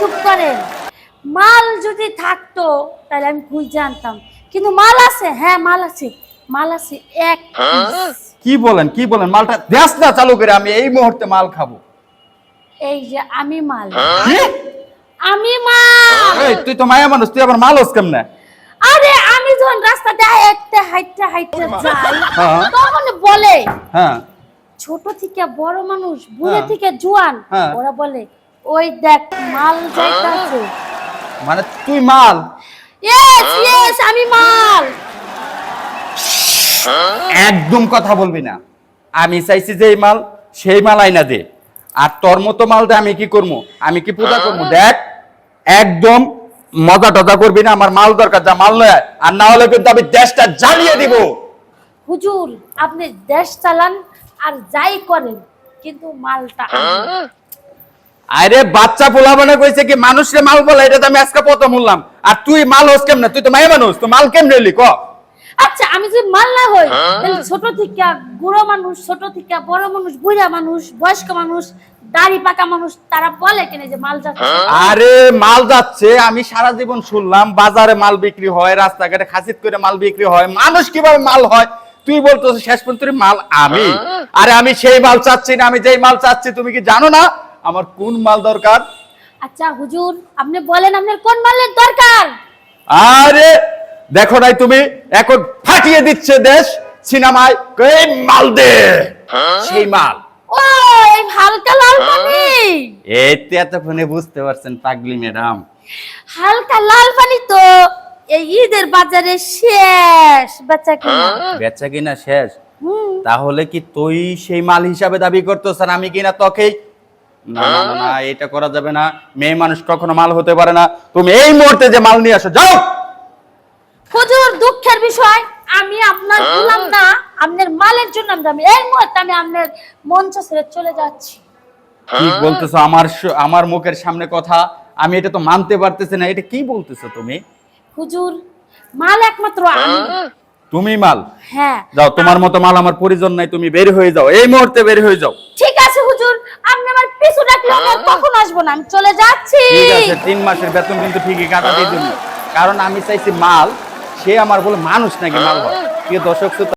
চুপ করেন। মাল যদি থাকতো তাহলে আমি খুঁজ জানতাম। কিন্তু মাল আছে? হ্যাঁ মাল আছে। মাল আছে এক কি বলেন কি বলেন? মালটা দেশ না চালু করে আমি এই মুহূর্তে মাল খাব। এই যে আমি মাল। আমি মাল। এই তুই তো মায়া মানুষ তুই আবার মাল হস কেমনে? আরে আমি যখন রাস্তাতে হাইটতে হাইটতে হাইটতে যাই হ্যাঁ। তখন বলে হ্যাঁ। ছোট থেকে বড় মানুষ বুড়ে হ্যাঁ। থেকে জোয়ান হ্যাঁ। ওরা বলে ওই দেখ মাল যাইতাছে। মানে তুই মাল? ইয়েস ইয়েস আমি মাল। একদম কথা বলবি না। আমি চাইছি যে এই মাল সেই মাল আইনা দে। আর তোর মতো মালটা আমি কি করব? আমি কি পূজা করব? দেখ একদম মজা টজা করবি না আমার মাল দরকার যা মাল নয় আর না হলে কিন্তু আমি দেশটা জ্বালিয়ে দিব। হুজুর আপনি দেশ চালান আর যাই করেন কিন্তু মালটা আরে বাচ্চা পোলা মানে কইছে কি মানুষরে মাল বলে এটা তো আমি আজকে প্রথম বললাম। আর তুই মাল হোস কেমনে? তুই তো মায়া মানুষ তুই মাল কেমনে এলি ক? আচ্ছা আমি যদি মাল না হই তাহলে ছোট থেকে বুড়ো মানুষ ছোট থেকে বড় মানুষ বুড়া মানুষ বয়স্ক মানুষ দাড়ি পাকা মানুষ তারা বলে কিনা যে মাল যাচ্ছে। আরে মাল যাচ্ছে আমি সারা জীবন শুনলাম বাজারে মাল বিক্রি হয় রাস্তাঘাটে খাসিত করে মাল বিক্রি হয়। মানুষ কীভাবে মাল হয়? তুই বলতো শেষ পর্যন্ত মাল আমি। আরে আমি সেই মাল চাচ্ছি না আমি যেই মাল চাচ্ছি তুমি কি জানো না? আমার কোন মাল দরকার? আচ্ছা হুজুর আপনি বলেন আপনার কোন মালের দরকার? আরে দেখো নাই তুমি এখন ফাটিয়ে দিচ্ছে দেশ সিনেমায় এই মাল দে। সেই মাল। ও এই হালকা লাল পানি। এতে এতক্ষণে বুঝতে পারছেন পাগলি ম্যাডাম। হালকা লাল পানি তো। এই ঈদের বাজারে শেষ বেচা কিনা। বেচা কিনা শেষ? তাহলে কি তুই সেই মাল হিসাবে দাবি করতেছ আর আমি কিনা তোকেই? না না, না, না এটা করা যাবে না। মেয়ে মানুষ কখনো মাল হতে পারে না। তুমি এই মুহূর্তে যে মাল নিয়ে আসো যাও! হুজুর দুঃখের বিষয় আমি আপনার গুলাম না আপনার মালের জন্য আমি দামি। এই মুহূর্তে আমি আপনার মঞ্চ ছেড়ে চলে যাচ্ছি। কি বলতেছো? আমার আমার মুখের সামনে কথা আমি এটা তো মানতে পারতেছি না। এটা কি বলতেছো তুমি? হুজুর মাল একমাত্র আমি। তুমি মাল? হ্যাঁ। যাও তোমার মতো মাল আমার প্রয়োজন নাই তুমি বের হয়ে যাও। এই মুহূর্তে বের হয়ে যাও। ঠিক আছে হুজুর আপনি আমার পিছু ডাকলে আমি আর কখন আসব না আমি চলে যাচ্ছি। ঠিক আছে তিন মাসের বেতন কিন্তু ঠিকই কাটা দিয়ে দিন কারণ আমি চাইছি মাল সে আমার বলে মানুষ নাকি মাল হয়। প্রিয় দর্শক শ্রোতা,